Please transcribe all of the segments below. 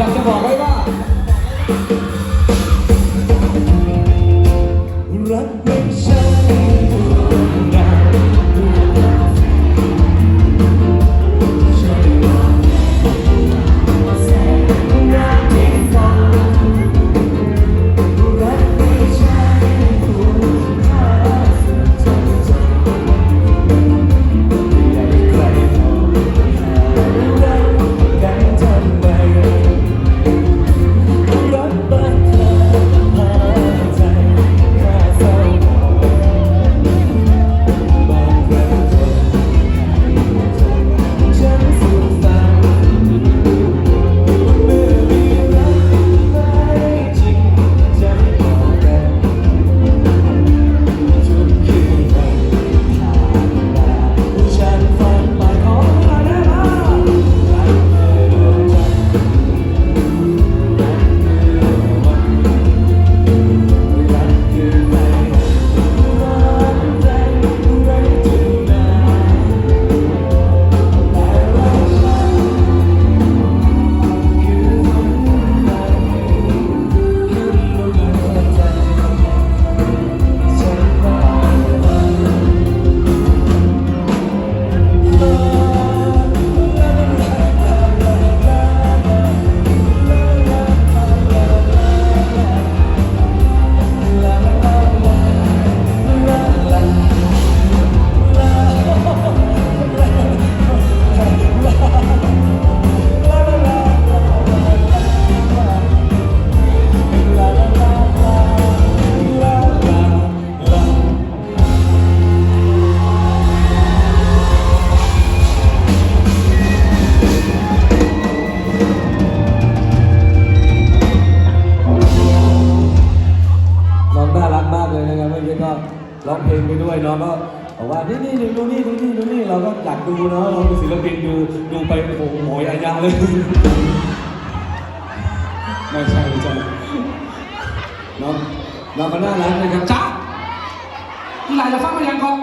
อยากจะบอกไว้ว่า ยอายาเลยไม่ใช่ไม่ใช่น้องน้องก็น่ารักนะครับจ้าที่หลายจะฟังมายังก่อน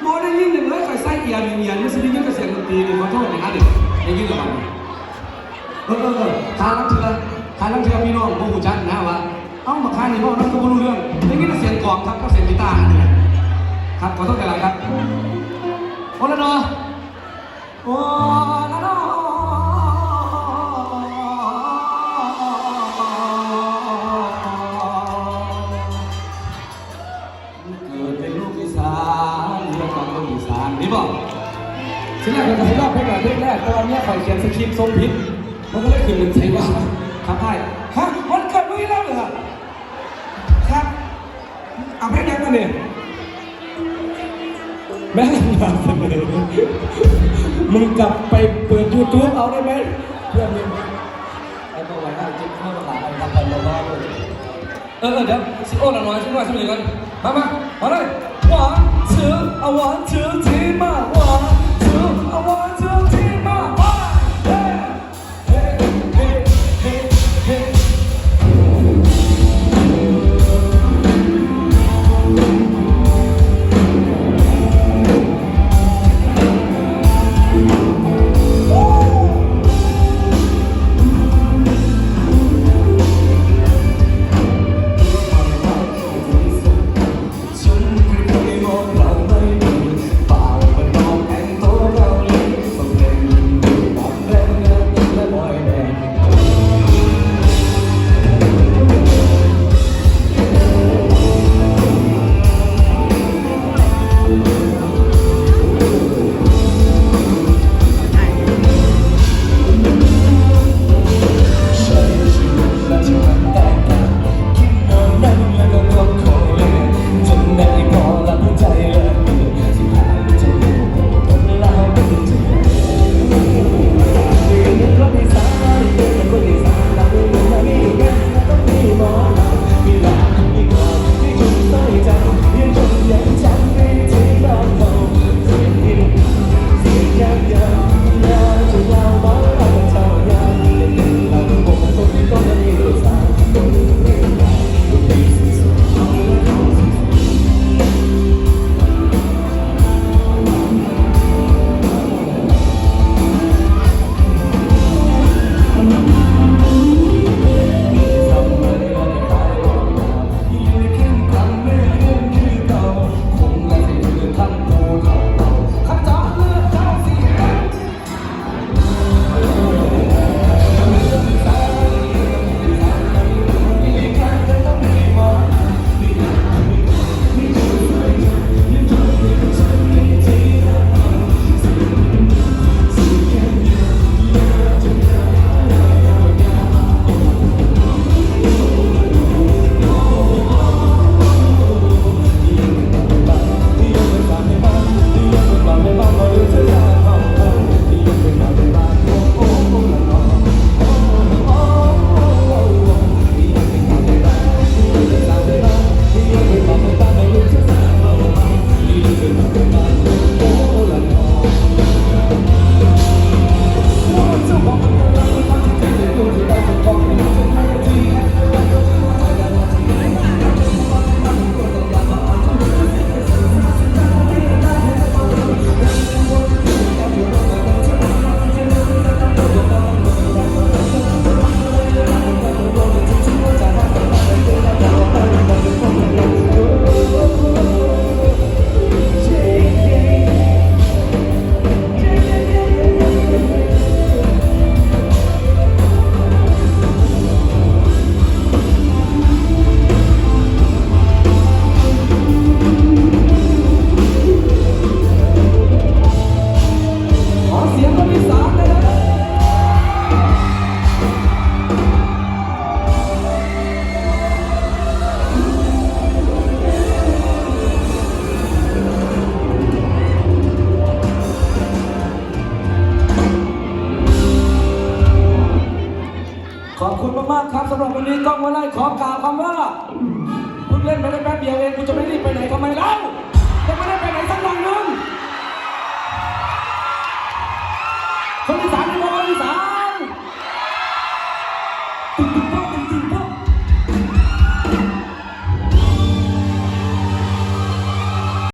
โมได้ยินหนึ่งเลยคอยไส้เอียนเอียนไม่ใช่ได้ยินแต่เสียงดนตรีเลยขอโทษนะครับเด็กได้ยินหรือเปล่าเออเออเออทานลังเทือทานลังเทือพี่น้องผู้จักนะว่าเอ้ามาค้านนี่พ่อน้องก็ไม่รู้เรื่องได้ยินแต่เสียงกลองครับก็เสียงกีตาร์นะครับขอโทษกันหลายครับโอละเนาะ โอละเนาะเกิดเป็นลูกอีสานเรียกว่าอีสานนี่บอกทีแรกเราจะให้รอบเพลงแบบเพลงแรกตอนนี้ข่อยเขียนสคริปต์ทรงพิษมันก็เลยขึ้นเป็นใช่ว่าครับไอ้ฮะวันเกิดมึงอีกแล้วเหรอครับเอาเพลงยังกันเนี่ยแม่งนเสนอ มึงกลับไปเปิดยูทูบเอาได้ไหมเพื่อนมึงไอ้ตัวไหนน่าจิ้มเข้ามาหาไอ้ทำไปเราบ้าเลยเออเดี๋ยวสิโอ้ละน้อยสิโอ้ละสิเหมือนกันมามามาเลย one two a one two three มา one two a ขอบคุณมากๆครับสำหรับวันนี้กล้องวันไล่ขอกล่าวคำว่าเพิ่เล่นไปได้แป๊บเดียวเองคุณจะไม่รีบไปไหนทำไมเล่าจะไม่ได้ไปไหนสักวันนึงคนที่ส